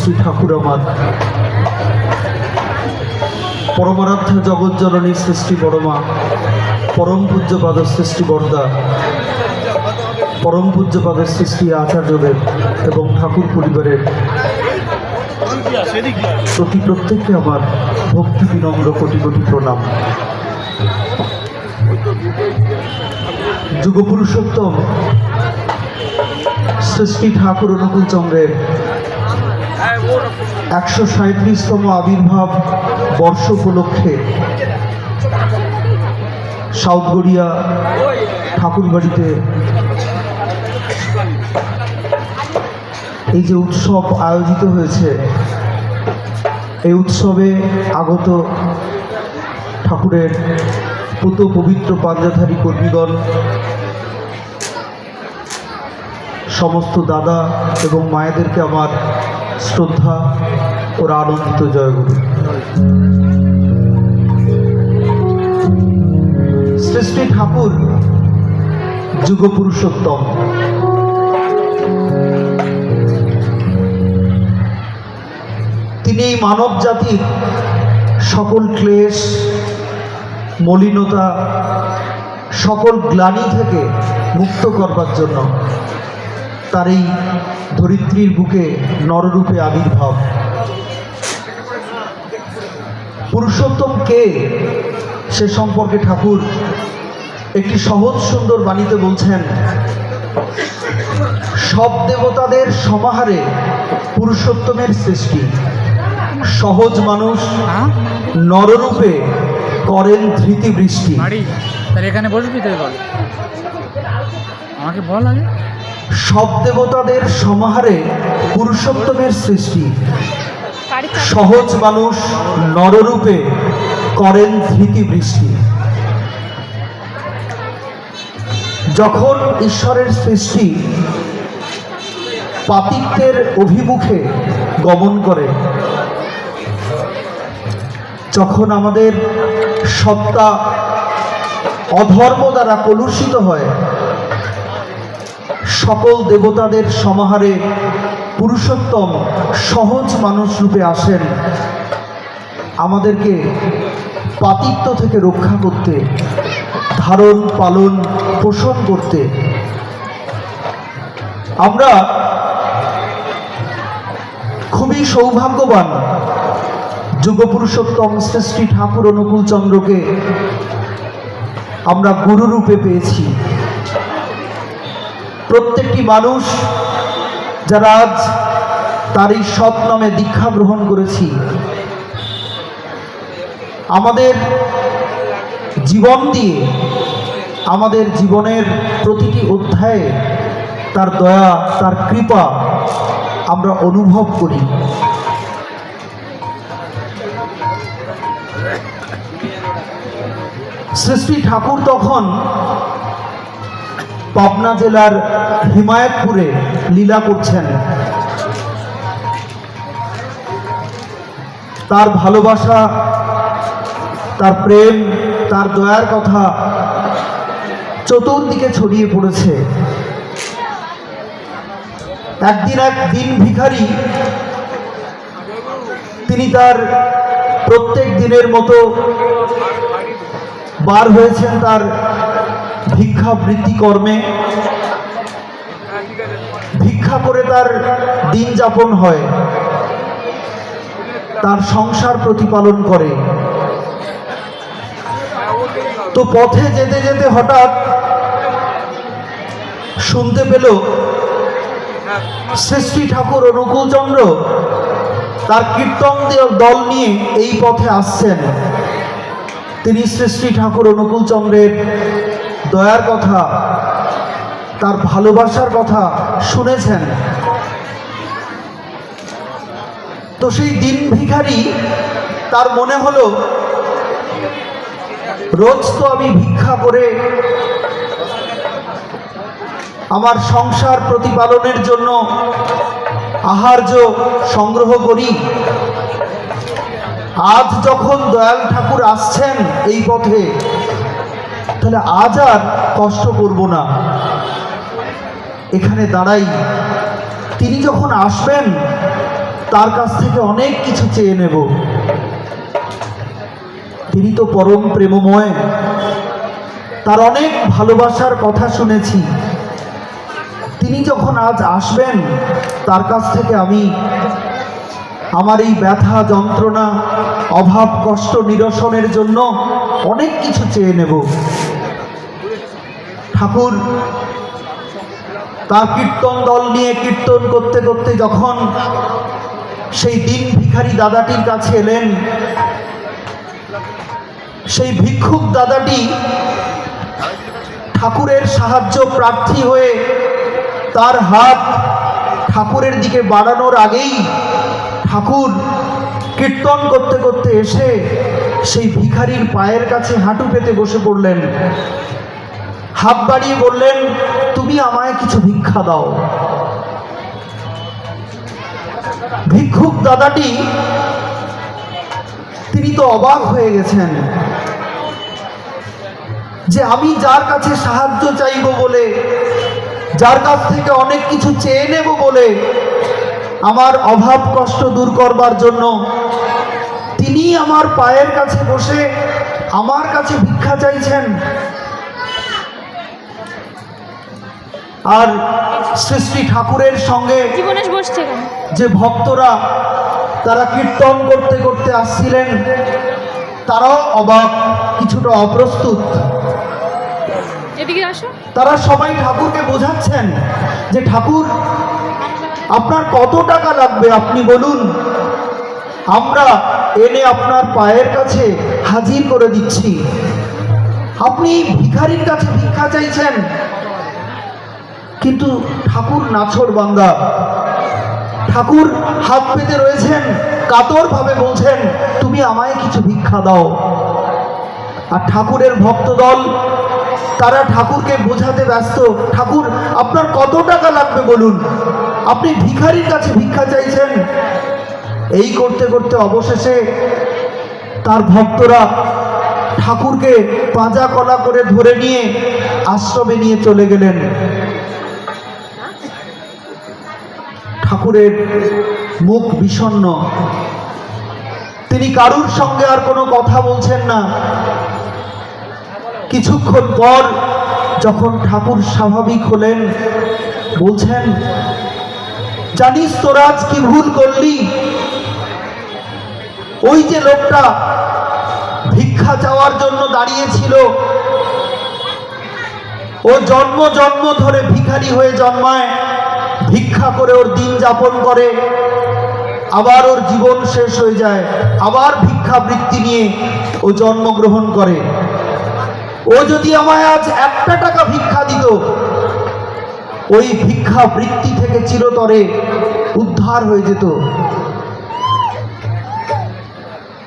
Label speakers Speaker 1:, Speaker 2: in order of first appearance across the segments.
Speaker 1: শ্রী ঠাকুর আমার। পরমারাধ্য জগৎ জননী সৃষ্টি বড়মা পরম পূজ্যপাদ সৃষ্টি বর্দা, পরম পূজ্যপাদের সৃষ্টি আচার্যদের এবং ঠাকুর পরিবারের প্রতি প্রত্যেককে আমার ভক্তি বিনম্র কোটি কোটি প্রণাম। যুগপুরুষোত্তম সৃষ্টি ঠাকুর অনুকূল চন্দ্রের একশো সাঁত্রিশতম আবির্ভাব বর্ষ উপলক্ষে সাউথগড়িয়া ঠাকুরবাড়িতে এই যে উৎসব আয়োজিত হয়েছে, এই উৎসবে আগত ঠাকুরের পুত পবিত্র পাঞ্জাধারী কর্মীগণ, সমস্ত দাদা এবং মায়েদেরকে আমার শ্রদ্ধা ও আনন্দিত জয়গুরু সৃষ্টি ঠাকুর যুগ পুরুষোত্তম তিনি মানব জাতির সকল ক্লেশ, মলিনতা, সকল গ্লানি থেকে মুক্ত করবার জন্য তার এই ধরিত্রীর বুকে নররূপে আবির্ভাব। পুরুষোত্তম কে? সে সম্পর্কে ঠাকুর একটি সহজ সুন্দর বাণীতে বলছেন, সব দেবতাদের সমাহারে পুরুষোত্তমের সৃষ্টি। সহজ মানুষ নররূপে করেন ধৃতি বৃষ্টি।
Speaker 2: তাহলে এখানে বসবি তাই বল। আমাকে বল আগে।
Speaker 1: সব দেবতাদের সমাহারে পুরুষোত্তমের সৃষ্টি। সহজ মানুষ নররূপে করেন ধৃতি বৃষ্টি। যখন ঈশ্বরের সৃষ্টি পাতিত্বের অভিমুখে গমন করে, যখন আমাদের সত্তা অধর্ম দ্বারা কলুষিত হয় সকল দেবতাদের সমাহারে পুরুষোত্তম সহজ মানুষ রূপে আসেন। আমাদেরকে পাতিত্ব থেকে রক্ষা করতে, ধারণ, পালন, পোষণ করতে। আমরা খুবই সৌভাগ্যবান যুগপুরুষোত্তম সৃষ্টি ঠাকুর অনুকূল চন্দ্রকে আমরা গুরুরূপে পেয়েছি। প্রত্যেকটি মানুষ যারা আজ তার এই সৎ নামে দীক্ষা গ্রহণ করেছি, আমাদের জীবন দিয়ে, আমাদের জীবনের প্রতিটি অধ্যায়ে তার দয়া, তার কৃপা আমরা অনুভব করি। সৃষ্টি ঠাকুর তখন পাবনা জেলার হিমায়তপুরে লীলা করছেন। তার ভালোবাসা, তার প্রেম, তার দয়ার কথা চতুর্দিকে ছড়িয়ে পড়েছে। একদিন এক দিন ভিখারি, তিনি তার প্রত্যেক দিনের মতো বার হয়েছেন তার ভিক্ষাবৃত্তি কর্মে ভিক্ষা করে তার দিন যাপন হয়। তার সংসার প্রতিপালন করে। তো পথে যেতে যেতে হঠাৎ শুনতে পেল সৃষ্টি ঠাকুর অনুকূলচন্দ্র তার কীর্তন দল নিয়ে এই পথে আসছেন। তিনি সৃষ্টি ঠাকুর অনুকূলচন্দ্রের দয়ার কথা, তার ভালোবাসার কথা শুনেছেন। তো সেই দিন ভিখারি তার মনে হলো, রোজ তো আমি ভিক্ষা করে আমার সংসার প্রতিপালনের জন্য আহার্য সংগ্রহ করি। আজ যখন দয়াল ঠাকুর আসছেন এই পথে তাহলে আজ আর কষ্ট করব না। এখানে দাঁড়াই। তিনি যখন আসবেন, তার কাছ থেকে অনেক কিছু চেয়ে নেব। তিনি তো পরম প্রেমময়। তার অনেক ভালোবাসার কথা শুনেছি। তিনি যখন আজ আসবেন, তার কাছ থেকে আমি আমার এই ব্যথা, যন্ত্রণা, অভাব, কষ্ট, নিরসনের জন্য অনেক কিছু চেয়ে নেব। ঠাকুর। তার কীর্তন দল নিয়ে কীর্তন করতে করতে যখন সেই দিন ভিখারি দাদাটির কাছে এলেন, সেই ভিক্ষুক দাদাটি ঠাকুরের সাহায্য প্রার্থী হয়ে তার হাত ঠাকুরের দিকে বাড়ানোর আগেই ঠাকুর কীর্তন করতে করতে এসে সেই ভিখারির পায়ের কাছে হাঁটু পেতে বসে পড়লেন। হাত বাড়িয়ে বললেন, তুমি আমায় কিছু ভিক্ষা দাও। ভিক্ষুক দাদাটি, তিনি তো অবাক হয়ে গেছেন যে আমি যার কাছে সাহায্য চাইব বলে, যার কাছ থেকে অনেক কিছু চেয়ে নেব বলে আমার অভাব কষ্ট দূর করবার জন্য তিনি আমার পায়ের কাছে বসে আমার কাছে ভিক্ষা চাইছেন। আর সৃষ্টি ঠাকুরের সঙ্গে যে ভক্তরা তারা কীর্তন করতে করতে আসছিলেন তারাও অবাক কিছুটা অপ্রস্তুত। তারা সবাই ঠাকুরকে বোঝাচ্ছেন যে ঠাকুর আপনার কত টাকা লাগবে আপনি বলুন? আমরা এনে আপনার পায়ের কাছে হাজির করে দিচ্ছি। আপনি ভিখারির কাছে ভিক্ষা চাইছেন কিন্তু ঠাকুর নাছর বাঙ্গা ঠাকুর হাত পেতে রয়েছেন কাতরভাবে বলছেন, তুমি আমায় কিছু ভিক্ষা দাও। আর ঠাকুরের ভক্তদল, তারা ঠাকুরকে বোঝাতে ব্যস্ত, ঠাকুর, আপনার কত টাকা লাগবে বলুন? আপনি ভিখারির কাছে ভিক্ষা চাইছেন। এই করতে করতে অবশেষে তার ভক্তরা ঠাকুরকে পাঁজা কলা করে ধরে নিয়ে আশ্রমে নিয়ে চলে গেলেন। ঠাকুরের মুখ বিষণ্ণ তিনি কারুর সঙ্গে আর কোনো কথা বলছেন না। কিছুক্ষণ পর যখন ঠাকুর স্বাভাবিক হলেন, বলছেন, জানিস তোরাজ কি ভুল করলি? ওই যে লোকটা ভিক্ষা চাওয়ার জন্য দাঁড়িয়েছিল। ও জন্ম জন্ম ধরে ভিখারি হয়ে জন্মায়। ভিক্ষা করে ওর দিন যাপন করে, আবার ওর জীবন শেষ হয়ে যায়, আবার ভিক্ষা বৃত্তি নিয়ে ও জন্মগ্রহণ করে। ও যদি আমায় আজ একটা টাকা ভিক্ষা দিত, ওই ভিক্ষা বৃত্তি থেকে চিরতরে উদ্ধার হয়ে যেত।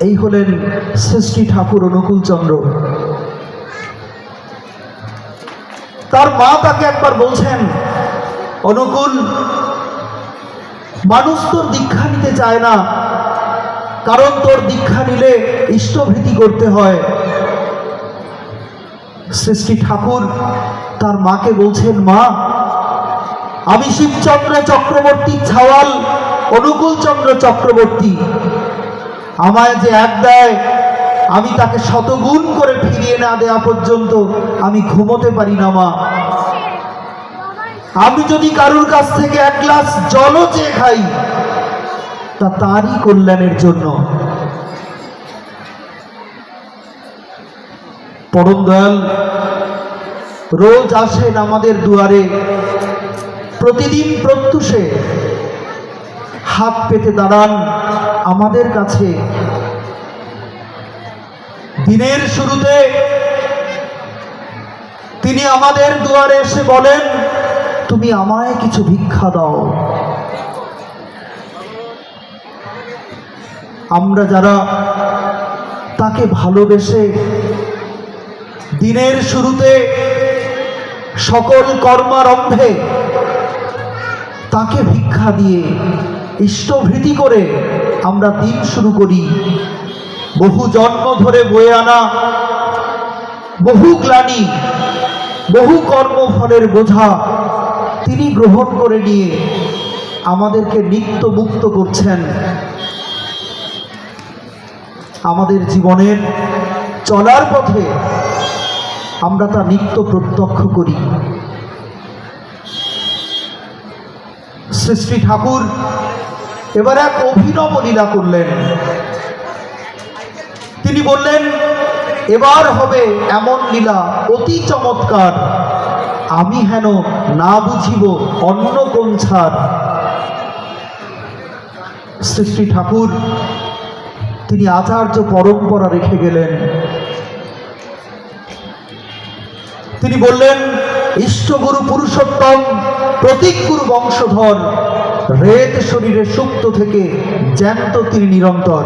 Speaker 1: এই হলেন সৃষ্টি ঠাকুর অনুকূল চন্দ্র তার মা তাকে একবার বলছেন অনুকূল। মানুষ তোর দীক্ষা নিতে চায় না। কারণ তোর দীক্ষা নিলে ইষ্টভীতি করতে হয়। সৃষ্টি ঠাকুর তার মাকে বলছেন, মা, আমি শিবচন্দ্র চক্রবর্তী ছাওয়াল, অনুকূল চন্দ্র চক্রবর্তী। আমায় যে এক দেয়, আমি তাকে শতগুণ করে ফিরিয়ে না দেওয়া পর্যন্ত আমি ঘুমোতে পারি না, মা। আমি যদি কারুর কাছ থেকে এক গ্লাস জলও চেয়ে খাই, তা তারই কল্যাণের জন্য। পরম দয়াল, রোজ আসেন আমাদের দুয়ারে, প্রতিদিন প্রত্যুষে হাত পেতে দাঁড়ান আমাদের কাছে। দিনের শুরুতে তিনি আমাদের দুয়ারে এসে বলেন তুমি আমায় কিছু ভিক্ষা দাও। আমরা যারা তাকে ভালোবেসে দিনের শুরুতে সকল কর্মারম্ভে তাকে ভিক্ষা দিয়ে ইষ্টভৃতি করে আমরা দিন শুরু করি। বহু জন্ম ধরে বয়ে আনা, বহু গ্লানি, বহু কর্মফলের বোঝা তিনি গ্রহণ করে নিয়ে আমাদেরকে নিত্য মুক্ত করছেন। আমাদের জীবনের চলার পথে আমরা তা নিত্য প্রত্যক্ষ করি। সৃষ্টি ঠাকুর এবার এক অভিনব লীলা করলেন। তিনি বললেন, এবার হবে এমন লীলা অতি চমৎকার। আমি হেন না বুঝিব অন্য কোন ছাড়। সৃষ্টি ঠাকুর, তিনি আচার্য পরম্পরা রেখে গেলেন। তিনি বললেন ইষ্টগুরু পুরুষোত্তম, প্রতীক গুরু বংশধর, রেত শরীরে সুপ্ত থেকে জ্যান্ত তিনি নিরন্তর।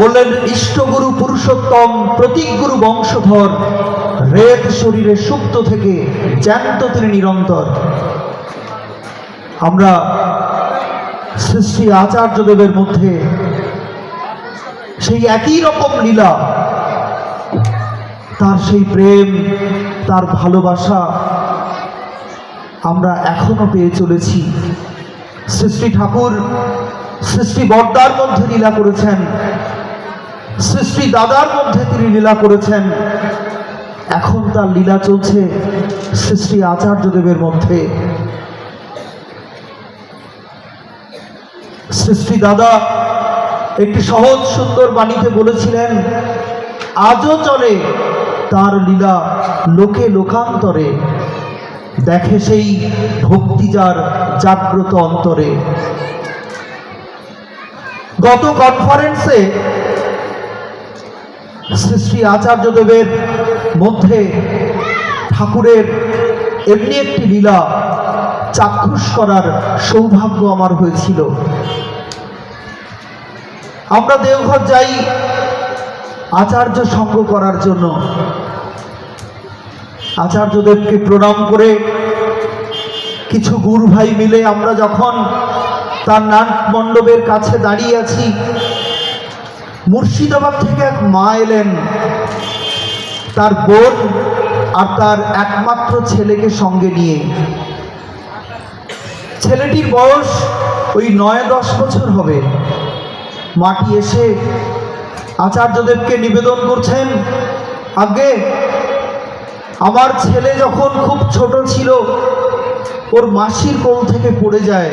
Speaker 1: বললেন, ইষ্টগুরু পুরুষোত্তম প্রতীক গুরু বংশধর রেত শরীরে সুপ্ত থেকে জ্যান্ত তিনি নিরন্তর। আমরা শ্রী শ্রী আচার্যদেবের মধ্যে সেই একই রকম লীলা, তার সেই প্রেম, তার ভালোবাসা আমরা এখনও পেয়ে চলেছি। সৃষ্টি ঠাকুর সৃষ্টি বর্দার মধ্যে লীলা করেছেন। সৃষ্টি দাদার মধ্যে তিনি লীলা করেছেন। এখন তার লীলা চলছে সৃষ্টি আচার্যদেবের মধ্যে। সৃষ্টি দাদা একটি সহজ, সুন্দর বাণীতে বলেছিলেন, আজও চলে তার লীলা লোকে লোকান্তরে। দেখে সেই ভক্তি যার জাগ্রত অন্তরে। গত কনফারেন্সে শ্রী শ্রী আচার্যদেবের মধ্যে ঠাকুরের এমনি একটি লীলা চাক্ষুষ করার সৌভাগ্য আমার হয়েছিল। আমরা দেওঘর যাই আচার্য সঙ্গ করার জন্য। আচার্যদেবকে প্রণাম করে কিছু গুরু ভাই মিলে আমরা যখন তার নাট মণ্ডপের কাছে দাঁড়িয়ে আছি মুর্শিদাবাদ থেকে এক মা এলেন। তার বোন আর তার একমাত্র ছেলেকে সঙ্গে নিয়ে। ছেলেটির বয়স ওই নয় দশ বছর হবে। মাটি এসে আচার্যদেবকে নিবেদন করছেন, আগে আমার ছেলে যখন খুব ছোট ছিল, ওর মাসির কোল থেকে পড়ে যায়।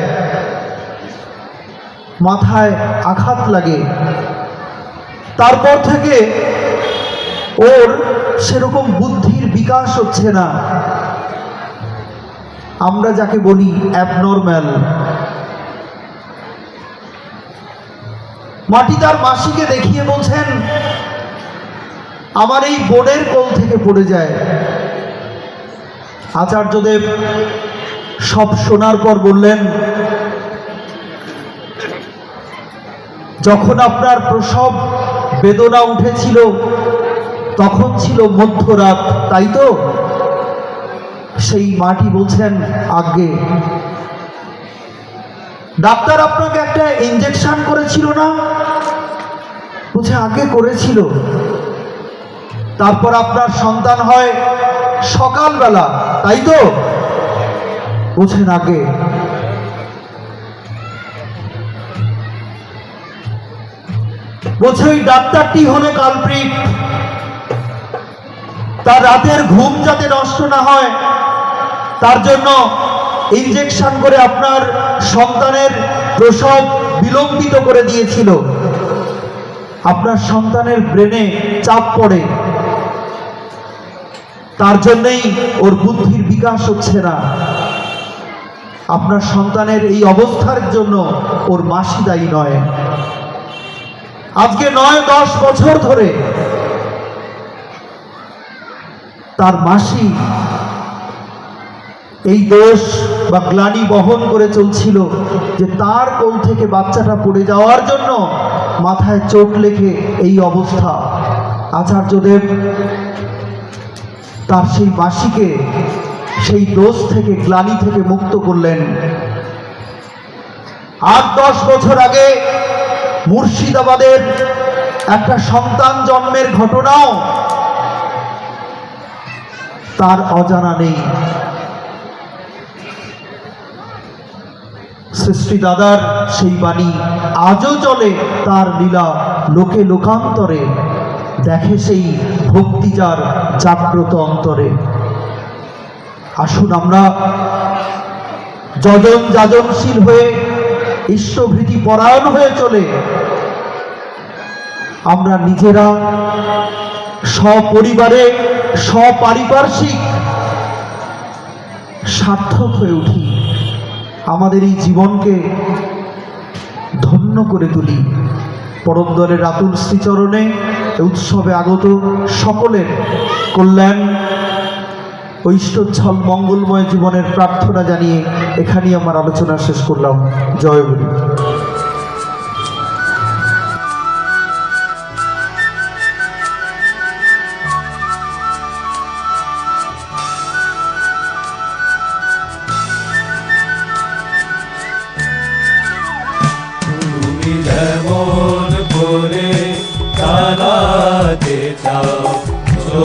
Speaker 1: মাথায় আঘাত লাগে। তারপর থেকে ওর সেরকম বুদ্ধির বিকাশ হচ্ছে না। আমরা যাকে বলি অ্যাবনর্ম্যাল মাটি তার মাসিকে দেখিয়ে বলছেন, আমার এই বোনের কোল থেকে পড়ে যায়। আচার্যদেব সব শোনার পর বললেন, যখন আপনার প্রসব বেদনা উঠেছিল, তখন ছিল মধ্যরাত, তাই তো? সেই মাটি বলছেন আগে। ডাক্তার আপনাকে একটা ইঞ্জেকশন করেছিল না? বলছে, আগে করেছিল। তারপর আপনার সন্তান হয় সকালবেলা, তাই তো? বোঝেন আগে। বলছে ওই ডাক্তারটি হলো কালপ্রিট। তার রাতের ঘুম যাতে নষ্ট না হয়, তার জন্য ইঞ্জেকশন করে আপনার সন্তানের প্রসব বিলম্বিত করে দিয়েছিল। আপনার সন্তানের ব্রেনে চাপ পড়ে। তার জন্যই ওর বুদ্ধির বিকাশ হচ্ছে না। আপনার সন্তানের এই অবস্থার জন্য ওর মাসি দায়ী নয়। আজকে নয়, দশ বছর ধরে তার মাসি এই দোষ বা গ্লানি বহন করে চলছিল যে তার কোল থেকে বাচ্চাটা পড়ে যাওয়ার জন্য মাথায় চোট লেগে এই অবস্থা। আচার্যদেব তার সেই মাসিকে সেই দোষ থেকে, গ্লানি থেকে মুক্ত করলেন। আট, দশ বছর আগে মুর্শিদাবাদের একটা সন্তান জন্মের ঘটনাও তার অজানা নেই। সৃষ্টি দাদার সেই বাণী আজও চলে তার লীলা লোকে লোকান্তরে, দেখে সেই ভক্তি যার জাগ্রত অন্তরে। আসুন আমরা যজন যাজনশীল হয়ে ইষ্টভৃতি পরায়ণ হয়ে চলে। আমরা নিজেরা সপরিবারে, সপারিপার্শ্বিক সার্থক হয়ে উঠি। আমাদের এই জীবনকে ধন্য করে তুলি। পরম দলের রাতুল শ্রীচরণে উৎসবে আগত সকলের কল্যাণ ঐশ্বচ্ছল মঙ্গলময় জীবনের প্রার্থনা জানিয়ে এখানেই আমার আলোচনা শেষ করলাম। জয় গুরু।